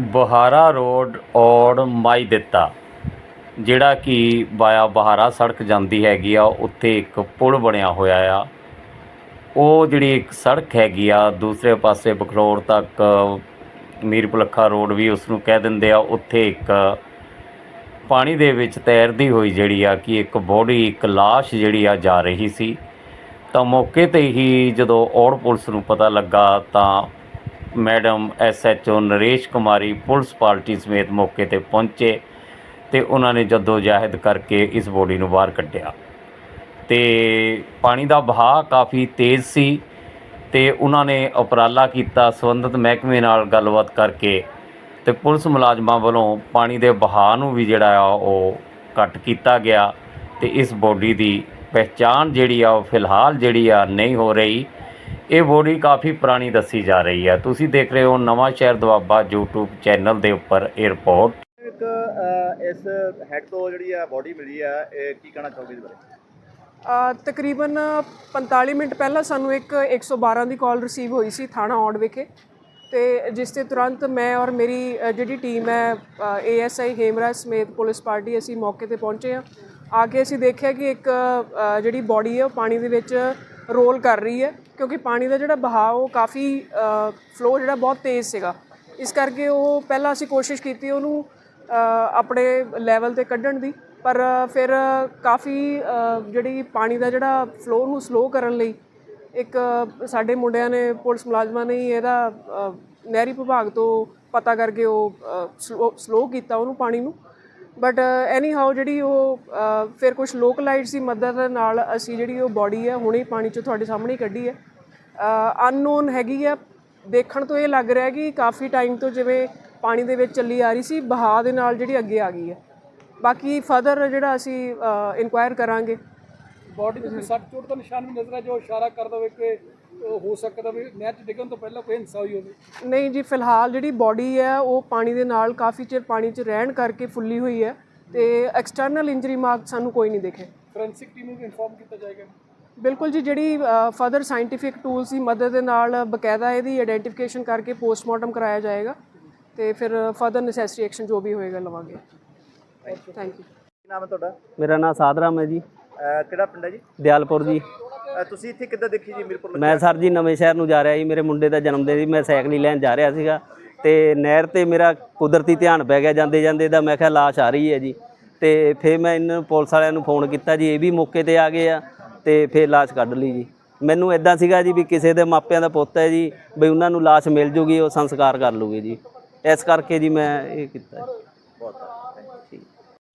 ਬਹਾਰਾ road ਔੜ ਮਾਈ ਦਿੱਤਾ। ਜਿਹੜਾ ਕਿ ਵਾਇਆ ਬਹਾਰਾ ਸੜਕ ਜਾਂਦੀ ਹੈਗੀ ਆ, ਉੱਥੇ ਇੱਕ ਪੁਲ ਬਣਿਆ ਹੋਇਆ ਆ। ਉਹ ਜਿਹੜੀ ਇੱਕ ਸੜਕ ਹੈਗੀ ਆ, ਦੂਸਰੇ ਪਾਸੇ ਬਖਰੋੜ ਤੱਕ ਮੀਰ ਭੁਲੱਖਾ ਰੋਡ ਵੀ ਉਸ ਨੂੰ ਕਹਿ ਦਿੰਦੇ ਆ। ਉੱਥੇ ਇੱਕ ਪਾਣੀ ਦੇ ਵਿੱਚ ਤੈਰਦੀ ਹੋਈ ਜਿਹੜੀ ਆ ਕਿ ਇੱਕ ਬੋਡੀ ਇੱਕ ਲਾਸ਼ ਜਿਹੜੀ ਆ ਜਾ ਰਹੀ ਸੀ। ਤਾਂ ਮੌਕੇ ਤੇ ਹੀ ਜਦੋਂ ਔੜ ਪੁਲਿਸ ਨੂੰ ਪਤਾ ਲੱਗਾ ਤਾਂ madam SHO Naresh Kumari police party ਸਮੇਤ ਮੌਕੇ ਤੇ ਪਹੁੰਚੇ ਤੇ ਉਹਨਾਂ ਨੇ ਜਦੋਂ ਜਾਹਿਦ ਕਰਕੇ ਇਸ ਬੋਡੀ ਨੂੰ ਬਾਹਰ ਕੱਢਿਆ। ਤੇ ਪਾਣੀ ਦਾ ਵਹਾਅ ਕਾਫੀ ਤੇਜ਼ ਸੀ ਤੇ ਉਹਨਾਂ ਨੇ ਉਪਰਾਲਾ ਕੀਤਾ ਸੰਬੰਧਿਤ ਮਹਿਕਮੇ ਨਾਲ ਗੱਲਬਾਤ ਕਰਕੇ ਤੇ ਪੁਲਿਸ ਮੁਲਾਜ਼ਮਾਂ ਵੱਲੋਂ ਪਾਣੀ ਦੇ ਵਹਾਅ ਨੂੰ ਵੀ ਜਿਹੜਾ ਆ ਉਹ ਘੱਟ ਕੀਤਾ ਗਿਆ ਤੇ ਇਸ ਬੋਡੀ ਦੀ ਪਹਿਚਾਣ ਜਿਹੜੀ ਆ ਉਹ ਫਿਲਹਾਲ ਜਿਹੜੀ ਆ ਨਹੀਂ ਹੋ ਰਹੀ। ਇਹ ਬੋਡੀ ਕਾਫੀ ਪੁਰਾਣੀ ਦੱਸੀ ਜਾ ਰਹੀ ਆ ਤੁਸੀਂ ਦੇਖ ਰਹੇ ਹੋ ਨਵਾਂ ਸ਼ਹਿਰ ਦਵਾਬਾ YouTube ਚੈਨਲ ਦੇ ਉੱਪਰ ਇਹ ਰਿਪੋਰਟ। ਇੱਕ ਇਸ ਹੈਡ ਤੋਂ ਜਿਹੜੀ ਆ ਬੋਡੀ ਮਿਲੀ ਆ ਇਹ ਕੀ ਕਹਿਣਾ ਚਾਹੋਗੇ ਇਸ ਬਾਰੇ? ਅ, ਤਕਰੀਬਨ 45 ਮਿੰਟ ਪਹਿਲਾਂ ਸਾਨੂੰ ਇੱਕ 112 ਦੀ ਕਾਲ ਰਿਸੀਵ ਹੋਈ ਸੀ ਥਾਣਾ ਔੜ ਵਿਖੇ। ਤੇ ਜਿਸ ਤੇ ਤੁਰੰਤ ਮੈਂ ਔਰ ਮੇਰੀ ਅ, ਜਿਹੜੀ ਟੀਮ ਹੈ ਏਐਸਆਈ ਹੇਮਰਾਜ ਸਮੇਤ ਪੁਲਿਸ ਪਾਰਟੀ ਅਸੀਂ ਮੌਕੇ ਤੇ ਪਹੁੰਚੇ ਹਾਂ। ਆ ਕੇ ਅਸੀਂ ਦੇਖਿਆ ਕਿ ਇੱਕ ਅ, ਜਿਹੜੀ ਬੋਡੀ ਹੈ ਉਹ ਪਾਣੀ ਦੇ ਵਿੱਚ ਰੋਲ ਕਰ ਰਹੀ ਹੈ, ਕਿਉਂਕਿ ਪਾਣੀ ਦਾ ਜਿਹੜਾ ਬਹਾਅ ਉਹ ਕਾਫੀ ਫਲੋ ਜਿਹੜਾ ਬਹੁਤ ਤੇਜ਼ ਸੀਗਾ। ਇਸ ਕਰਕੇ ਉਹ ਪਹਿਲਾਂ ਅਸੀਂ ਕੋਸ਼ਿਸ਼ ਕੀਤੀ ਉਹਨੂੰ ਆਪਣੇ ਲੈਵਲ ਤੇ ਕੱਢਣ ਦੀ, ਪਰ ਫਿਰ ਕਾਫੀ ਜਿਹੜੀ ਪਾਣੀ ਦਾ ਜਿਹੜਾ ਫਲੋ ਨੂੰ ਸਲੋ ਕਰਨ ਲਈ ਇੱਕ ਸਾਡੇ ਮੁੰਡਿਆਂ ਨੇ, ਪੁਲਿਸ ਮੁਲਾਜ਼ਮਾਂ ਨੇ ਹੀ ਇਹਦਾ ਨਹਿਰੀ ਵਿਭਾਗ ਤੋਂ ਪਤਾ ਕਰਕੇ ਉਹ ਸਲੋ ਕੀਤਾ ਉਹਨੂੰ ਪਾਣੀ ਨੂੰ। ਬਟ ਐਨੀ ਹਾਊ ਜਿਹੜੀ ਉਹ ਅ, ਫਿਰ ਕੁਝ ਲੋਕਲਾਈਟਸ ਦੀ ਮਦਦ ਨਾਲ ਅਸੀਂ ਜਿਹੜੀ ਉਹ ਬਾਡੀ ਹੈ ਹੁਣੇ ਪਾਣੀ ਚੋਂ ਤੁਹਾਡੇ ਸਾਹਮਣੇ ਕੱਢੀ ਹੈ। uh, ਅਨਨੋਨ ਹੈਗੀ ਆ ਦੇਖਣ ਤੋਂ ਇਹ ਲੱਗ ਰਿਹਾ ਕਿ ਕਾਫੀ ਟਾਈਮ ਤੋਂ ਜਿਵੇਂ ਪਾਣੀ ਦੇ ਵਿੱਚ ਚੱਲੀ ਆ ਰਹੀ ਸੀ ਬਹਾਅ ਦੇ ਨਾਲ ਜਿਹੜੀ ਅੱਗੇ ਆ ਗਈ ਹੈ। ਬਾਕੀ ਫਰਦਰ ਜਿਹੜਾ ਅਸੀਂ uh, ਇਨਕੁਆਇਰ ਕਰਾਂਗੇ। ਬਾਡੀ ਤੇ ਕੋਈ ਸੱਟ ਚੋਟ ਦਾ ਨਿਸ਼ਾਨ ਵੀ ਨਜ਼ਰ ਆ ਜੋ ਇਸ਼ਾਰਾ ਕਰਦਾ ਹੋਵੇ ਕਿ ਹੋ ਸਕਦਾ ਵੀ ਨਹਿਰ 'ਚ ਡਿੱਗਣ ਤੋਂ ਪਹਿਲਾਂ ਕੋਈ ਹਿੰਸਾ ਹੋਈ ਹੋਵੇ। ਨਹੀਂ ਜੀ ਫਿਲਹਾਲ ਜਿਹੜੀ ਬਾਡੀ ਹੈ ਉਹ ਪਾਣੀ ਦੇ ਨਾਲ ਕਾਫੀ ਚਿਰ ਪਾਣੀ 'ਚ ਰਹਿਣ ਕਰਕੇ ਫੁੱਲੀ ਹੋਈ ਹੈ ਤੇ ਐਕਸਟਰਨਲ ਇੰਜਰੀ ਮਾਰਕ ਸਾਨੂੰ ਕੋਈ ਨਹੀਂ ਦਿਖੇ। ਫੋਰੈਂਸਿਕ ਟੀਮ ਨੂੰ ਵੀ ਇਨਫੋਰਮ ਕੀਤਾ ਜਾਏਗਾ। ਬਿਲਕੁਲ ਜੀ ਜਿਹੜੀ ਫਰਦਰ ਸਾਇੰਟੀਫਿਕ ਟੂਲਸ ਦੀ ਮਦਦ ਦੇ ਨਾਲ ਬਕਾਇਦਾ ਇਹਦੀ ਆਇਡੈਂਟੀਫਿਕੇਸ਼ਨ ਕਰਕੇ ਪੋਸਟਮਾਰਟਮ ਕਰਾਇਆ ਜਾਏਗਾ ਤੇ ਫਿਰ ਫਰਦਰ ਨੈਸੈਸਰੀ ਐਕਸ਼ਨ ਜੋ ਵੀ ਹੋਏਗਾ ਲਵਾਂਗੇ। ਥੈਂਕ ਯੂ ਕੀ ਨਾਮ ਹੈ ਤੁਹਾਡਾ? ਮੇਰਾ ਨਾਮ ਸਾਧਰਾਮ ਹੈ ਜੀ। ਕਿਹੜਾ ਪਿੰਡ ਹੈ ਜੀ? ਦਿਆਲਪੁਰ ਜੀ। ਤੁਸੀਂ ਇੱਥੇ ਕਿੱਦਾਂ ਦੇਖੀ ਜੀ ਮਿਰਪੁਰ ਮੈਂ ਸਰ ਜੀ ਨਵੇਂ ਸ਼ਹਿਰ ਨੂੰ ਜਾ ਰਿਹਾ ਜੀ ਮੇਰੇ ਮੁੰਡੇ ਦਾ ਜਨਮ ਦਿਨ ਸੀ ਮੈਂ ਸਾਈਕਲ ਹੀ ਲੈਣ ਜਾ ਰਿਹਾ ਸੀਗਾ ਤੇ ਨਹਿਰ ਤੇ ਮੇਰਾ ਕੁਦਰਤੀ ਧਿਆਨ ਪੈ ਗਿਆ ਜਾਂਦੇ ਜਾਂਦੇ ਦਾ ਮੈਂ ਕਿਹਾ ਲਾਸ਼ ਆ ਰਹੀ ਹੈ ਜੀ। ਤੇ ਫਿਰ ਮੈਂ ਇਹਨਾਂ ਨੂੰ ਪੁਲਿਸ ਵਾਲਿਆਂ ਨੂੰ ਫੋਨ ਕੀਤਾ ਜੀ ਇਹ ਵੀ ਮੌਕੇ ਤੇ ਆ ਗਏ ਆ ਤੇ ਫਿਰ ਲਾਸ਼ ਕੱਢ ਲਈ ਜੀ। ਮੈਨੂੰ ਇਦਾਂ ਸੀਗਾ ਜੀ ਵੀ ਕਿਸੇ ਦੇ ਮਾਪਿਆਂ ਦਾ ਪੁੱਤ ਹੈ ਜੀ ਬਈ ਉਹਨਾਂ ਨੂੰ ਲਾਸ਼ ਮਿਲ ਜੂਗੀ ਉਹ ਸੰਸਕਾਰ ਕਰ ਲੂਗੇ ਜੀ। ਇਸ ਕਰਕੇ ਜੀ ਮੈਂ ਇਹ ਕੀਤਾ ਜੀ।